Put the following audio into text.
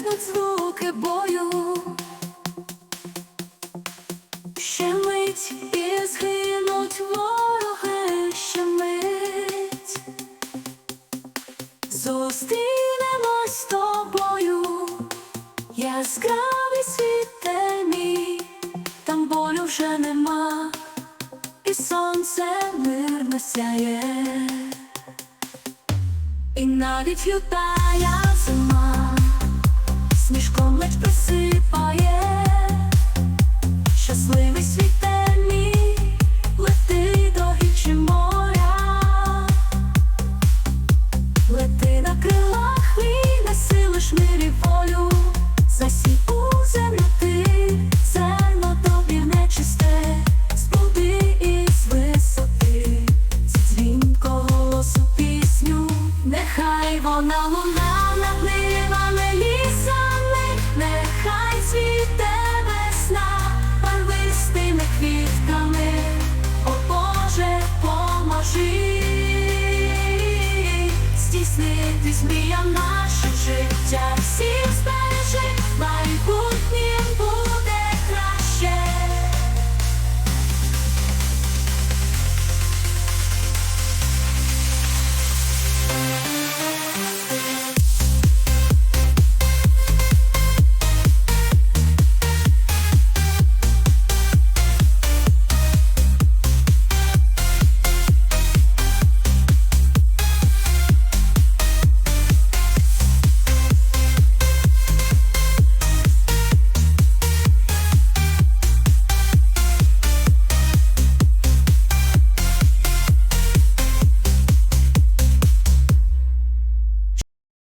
стихнуть звуки бою. Ще мить і згинуть вороги, ще мить. Зустрінемось з тобою, яскравий світ темі, там болю вже нема, і сонце мирно сяє, і навіть лютая зима, сніжком ледь присипає, щасливий світ темі, лети до гірчі моря. Лети на крилах і неси лиш і волю, засій у землю ти, зерно тобі нечисте, збуди із висоти, дзвінко голосу пісню, нехай вона луна здійснитись